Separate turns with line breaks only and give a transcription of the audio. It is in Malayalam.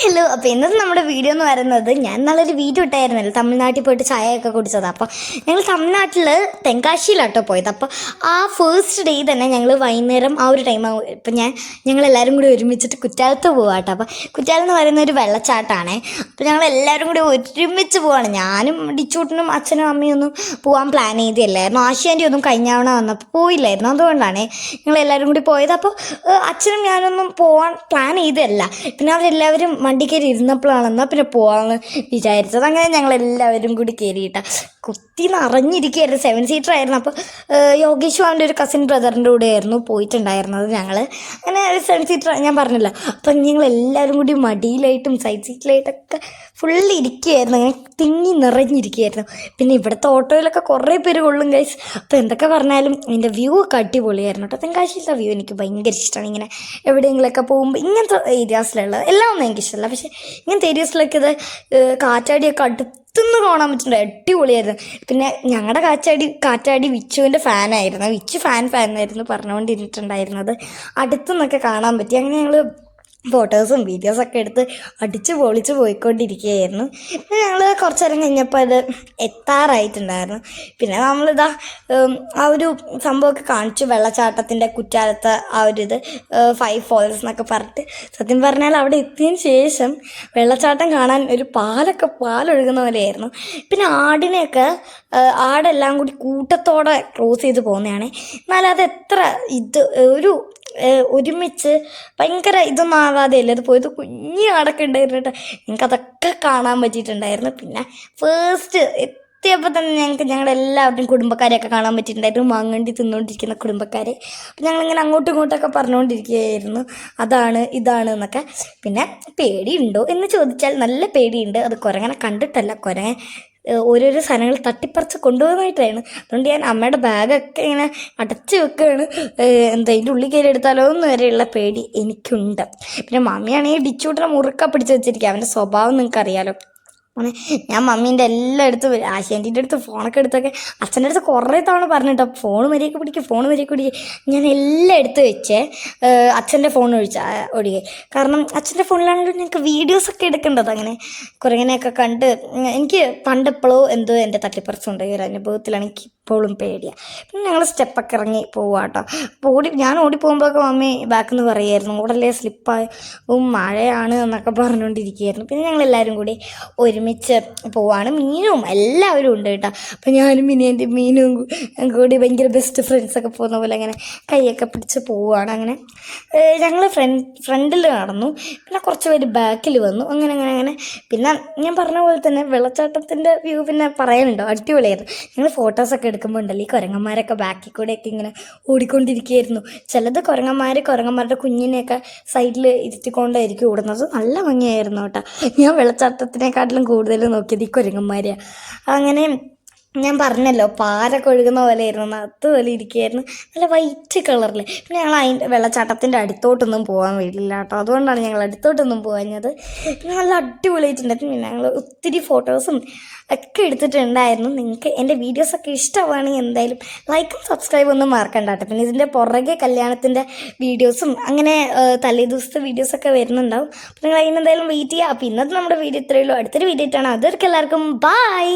ഹലോ അപ്പോൾ ഇന്നത്തെ നമ്മുടെ വീഡിയോ എന്ന് പറയുന്നത് ഞാൻ നല്ലൊരു വീഡിയോ ഇട്ടായിരുന്നല്ലോ തമിഴ്നാട്ടിൽ പോയിട്ട് ചായയൊക്കെ കുടിച്ചത്. അപ്പോൾ ഞങ്ങൾ തമിഴ്നാട്ടിൽ തെങ്കാശിയിലാട്ടോ പോയത്. അപ്പോൾ ആ ഫേസ്റ്റ് ഡേ തന്നെ ഞങ്ങൾ വൈകുന്നേരം ആ ഒരു ടൈം ഇപ്പം ഞാൻ ഞങ്ങൾ ഞങ്ങളെല്ലാവരും കൂടി ഒരുമിച്ചിട്ട് കുറ്റാലത്ത് പോവാട്ടോ. അപ്പോൾ കുറ്റാലം എന്ന് പറയുന്ന ഒരു വെള്ളച്ചാട്ടമാണ് അപ്പോൾ ഞങ്ങൾ എല്ലാവരും കൂടി ഒരുമിച്ച് പോവാണ്. ഞാനും ഡിച്ചൂട്ടനും അച്ഛനും അമ്മയും ഒന്നും പോകാൻ പ്ലാൻ ചെയ്തില്ലായിരുന്നു. ആശാന്റെ ഒന്നും കഴിഞ്ഞാവണ വന്നപ്പോൾ പോയില്ലായിരുന്നു. അതുകൊണ്ടാണ് ഞങ്ങൾ എല്ലാവരും കൂടി പോയത്. അപ്പോൾ അച്ഛനും ഞാനൊന്നും പോകാൻ പ്ലാൻ ചെയ്തതല്ല. പിന്നെ അവരെല്ലാവരും വണ്ടി കയറി ഇരുന്നപ്പോഴാണ് എന്നാൽ പിന്നെ പോകാമെന്ന് വിചാരിച്ചത്. അങ്ങനെ ഞങ്ങൾ എല്ലാവരും കൂടി കയറിയിട്ട കുത്തി നിറഞ്ഞിരിക്കുകയായിരുന്നു. സെവൻ സീറ്റർ ആയിരുന്നു. അപ്പോൾ യോഗേഷ് അവന്റെ ഒരു കസിൻ ബ്രദറിന്റെ കൂടെ ആയിരുന്നു പോയിട്ടുണ്ടായിരുന്നത് ഞങ്ങൾ അങ്ങനെ സെവൻ സീറ്റർ ഞാൻ പറഞ്ഞില്ല? അപ്പം ഞങ്ങൾ എല്ലാവരും കൂടി മടിയിലായിട്ടും സൈഡ് സീറ്റിലായിട്ടൊക്കെ ഫുള്ള് ഇരിക്കുകയായിരുന്നു അങ്ങനെ തിങ്ങി നിറഞ്ഞിരിക്കുകയായിരുന്നു പിന്നെ ഇവിടുത്തെ ഓട്ടോയിലൊക്കെ കുറേ പേര് കൊള്ളും ഗൈസ് അപ്പോൾ എന്തൊക്കെ പറഞ്ഞാലും ഇതിന്റെ വ്യൂ ഒക്കെ അടിപൊളിയായിരുന്നു കേട്ടോ. തെങ്കാശിയിലത്തെ വ്യൂ എനിക്ക് ഭയങ്കര ഇഷ്ടമാണ് ഇങ്ങനെ എവിടെയെങ്കിലുമൊക്കെ പോകുമ്പോൾ ഇങ്ങനത്തെ ഏരിയാസിലുള്ളത് എല്ലാം ഒന്നും എനിക്കിഷ്ടമല്ല പക്ഷേ ഇങ്ങനത്തെ ഏരിയാസിലൊക്കെ ഇത് കാറ്റാടിയൊക്കെ അടുത്തുനിന്ന് കാണാൻ പറ്റുന്നുണ്ട്. അടിപൊളിയായിരുന്നു. പിന്നെ ഞങ്ങളുടെ കാറ്റാടി കാറ്റാടി വിച്ചുവിന്റെ ഫാനായിരുന്നു വിച്ചു ഫാൻ ഫാനായിരുന്നു പറഞ്ഞുകൊണ്ടിരുന്നിട്ടുണ്ടായിരുന്നത് അടുത്തുനിന്നൊക്കെ കാണാൻ പറ്റി. അങ്ങനെ ഞങ്ങൾ ഫോട്ടോസും വീഡിയോസൊക്കെ എടുത്ത് അടിച്ച് പൊളിച്ച് പോയിക്കൊണ്ടിരിക്കുകയായിരുന്നു. പിന്നെ ഞങ്ങൾ കുറച്ച് നേരം കഴിഞ്ഞപ്പോൾ അത് എത്താറായിട്ടുണ്ടായിരുന്നു. പിന്നെ നമ്മളിതാ ആ ഒരു സംഭവമൊക്കെ കാണിച്ചു വെള്ളച്ചാട്ടത്തിന്റെ കുറ്റാലത്ത് ആ ഒരു ഇത് ഫൈവ് ഫോൾസ് എന്നൊക്കെ പറഞ്ഞിട്ട്. സത്യം പറഞ്ഞാൽ അവിടെ എത്തിയതിന് ശേഷം വെള്ളച്ചാട്ടം കാണാൻ ഒരു പാലൊക്കെ പാലൊഴുകുന്ന പോലെയായിരുന്നു. പിന്നെ ആടിനെയൊക്കെ ആടെല്ലാം കൂടി കൂട്ടത്തോടെ ക്രോസ് ചെയ്ത് പോകുന്നതാണ്. എന്നാലത് എത്ര ഇത് ഒരു ഒരുമിച്ച് ഭയങ്കര ഇതൊന്നും ആവാതെ അല്ലേ? അത് പോയത് കുഞ്ഞു ഉണ്ടായിരുന്നു കേട്ടോ. ഞങ്ങൾക്ക് അതൊക്കെ കാണാൻ പറ്റിയിട്ടുണ്ടായിരുന്നു. പിന്നെ ഫേസ്റ്റ് എത്തിയപ്പോൾ തന്നെ ഞങ്ങൾക്ക് ഞങ്ങളുടെ എല്ലാവരുടെയും കുടുംബക്കാരെയൊക്കെ കാണാൻ പറ്റിയിട്ടുണ്ടായിരുന്നു. മാങ്ങണ്ടി തിന്നുകൊണ്ടിരിക്കുന്ന കുടുംബക്കാരെ. അപ്പം ഞങ്ങളിങ്ങനെ അങ്ങോട്ടും ഇങ്ങോട്ടൊക്കെ പറഞ്ഞുകൊണ്ടിരിക്കുകയായിരുന്നു അതാണ് ഇതാണ് എന്നൊക്കെ. പിന്നെ പേടിയുണ്ടോ എന്ന് ചോദിച്ചാൽ നല്ല പേടിയുണ്ട്. അത് കുരങ്ങനെ കണ്ടിട്ടല്ല. കുരങ്ങൻ ഓരോരോ സാധനങ്ങൾ തട്ടിപ്പറിച്ച് കൊണ്ടുപോകുന്നതായിട്ടാണ്. അതുകൊണ്ട് ഞാൻ അമ്മയുടെ ബാഗൊക്കെ ഇങ്ങനെ അടച്ച് വെക്കുകയാണ്. എന്താ അതിന്റെ ഉള്ളിൽ കയറി എടുത്താലോ എന്ന് വരെയുള്ള പേടി എനിക്കുണ്ട്. പിന്നെ മമ്മിയാണെങ്കിൽ ഡിച്ചൂട്ടിനെ മുറുക്ക പിടിച്ച് വെച്ചിരിക്കുക. അവന്റെ സ്വഭാവം നിങ്ങൾക്ക് അങ്ങനെ ഞാൻ മമ്മീന്റെ എല്ലാം എടുത്ത് ആശാന്റീന്റെ അടുത്ത് ഫോണൊക്കെ എടുത്തൊക്കെ അച്ഛന്റെ അടുത്ത് കുറേ തവണ പറഞ്ഞിട്ടോ ഫോൺ മര്യാദയ്ക്ക് പിടിക്കുക ഫോൺ മര്യാദയ്ക്ക് പിടിക്കുക ഞാൻ എല്ലാം എടുത്ത് വെച്ചേ അച്ഛന്റെ ഫോൺ ഒഴിച്ച ഒഴികെ. കാരണം അച്ഛന്റെ ഫോണിലാണെങ്കിലും ഞങ്ങൾക്ക് വീഡിയോസൊക്കെ എടുക്കേണ്ടത് അങ്ങനെ. കുറേ ഇങ്ങനെയൊക്കെ കണ്ട് എനിക്ക് പണ്ട് എപ്പോഴോ എന്തോ എന്റെ തട്ടിപ്പറച്ചുണ്ടായി ഒരു അനുഭവത്തിലാണ് എനിക്ക് ഇപ്പോഴും പേടിയാണ് പിന്നെ ഞങ്ങൾ സ്റ്റെപ്പൊക്കെ ഇറങ്ങി പോവുക കേട്ടോ അപ്പോൾ ഓടി ഞാൻ ഓടിപ്പോകുമ്പോഴൊക്കെ മമ്മി ബാക്കിൽ നിന്ന് പറയുമായിരുന്നു ഓടല്ലേ സ്ലിപ്പായി മഴയാണ് എന്നൊക്കെ പറഞ്ഞുകൊണ്ടിരിക്കുകയായിരുന്നു പിന്നെ ഞങ്ങൾ എല്ലാവരും കൂടി ഒരുമിച്ച് പോവാണ്. മീനും എല്ലാവരും ഉണ്ട് കേട്ടോ. അപ്പോൾ ഞാനും മിനിയന്റെ മീനും കൂടി ഭയങ്കര ബെസ്റ്റ് ഫ്രണ്ട്സൊക്കെ പോകുന്ന പോലെ അങ്ങനെ കൈയൊക്കെ പിടിച്ച് പോവുകയാണ് അങ്ങനെ. ഞങ്ങൾ ഫ്രണ്ട് ഫ്രണ്ടിൽ നടന്നു. പിന്നെ കുറച്ച് പേര് ബാക്കിൽ വന്നു. അങ്ങനെ അങ്ങനെ അങ്ങനെ. പിന്നെ ഞാൻ പറഞ്ഞ പോലെ തന്നെ വെള്ളച്ചാട്ടത്തിന്റെ വ്യൂ പിന്നെ പറയാനുണ്ടോ? അടിപൊളിയായിരുന്നു. ഞങ്ങൾ ഫോട്ടോസൊക്കെ എടുക്കുമ്പോൾ ഉണ്ടല്ലോ ഈ കുരങ്ങന്മാരൊക്കെ ബാക്കിൽ കൂടെയൊക്കെ ഇങ്ങനെ ഓടിക്കൊണ്ടിരിക്കുകയായിരുന്നു. ചിലത് കുരങ്ങന്മാർ കുരങ്ങന്മാരുടെ കുഞ്ഞിനെയൊക്കെ സൈഡിൽ ഇരുത്തിക്കൊണ്ടായിരിക്കും ഓടുന്നത്. നല്ല ഭംഗിയായിരുന്നു കേട്ടോ. ഞാൻ വെള്ളച്ചാട്ടത്തിനെക്കാട്ടിലും കൂടുതൽ നോക്കിയത് ഈ കുരങ്ങന്മാരെയാണ് അങ്ങനെ ഞാൻ പറഞ്ഞല്ലോ പാലൊക്കെ ഒഴുകുന്ന പോലെയായിരുന്നു അതുപോലെ ഇരിക്കുകയായിരുന്നു നല്ല വൈറ്റ് കളറിൽ പിന്നെ ഞങ്ങൾ അതിന്റെ വെള്ളച്ചാട്ടത്തിന്റെ അടുത്തോട്ടൊന്നും പോകാൻ വീട്ടില്ല കേട്ടോ. അതുകൊണ്ടാണ് ഞങ്ങൾ അടുത്തോട്ടൊന്നും പോകാഞ്ഞത് പിന്നെ നല്ല അടിപൊളിയായിട്ടുണ്ടായിരുന്നു പിന്നെ ഞങ്ങൾ ഒത്തിരി ഫോട്ടോസും ഒക്കെ എടുത്തിട്ടുണ്ടായിരുന്നു. നിങ്ങൾക്ക് എന്റെ വീഡിയോസൊക്കെ ഇഷ്ടമാണെങ്കിൽ എന്തായാലും ലൈക്കും സബ്സ്ക്രൈബും ഒന്നും മറക്കണ്ട കേട്ടോ. പിന്നെ ഇതിന്റെ പുറകെ കല്യാണത്തിന്റെ വീഡിയോസും അങ്ങനെ തലേ ദിവസത്തെ വീഡിയോസൊക്കെ വരുന്നുണ്ടാവും. അപ്പോൾ നിങ്ങൾ അതിനെന്തായാലും വെയിറ്റ് ചെയ്യുക. അപ്പോൾ ഇന്നത്തെ നമ്മുടെ വീഡിയോ ഇത്രയുള്ളൂ അടുത്തൊരു വീഡിയോ ആയിട്ടാണ്. അതൊക്കെ എല്ലാവർക്കും ബൈ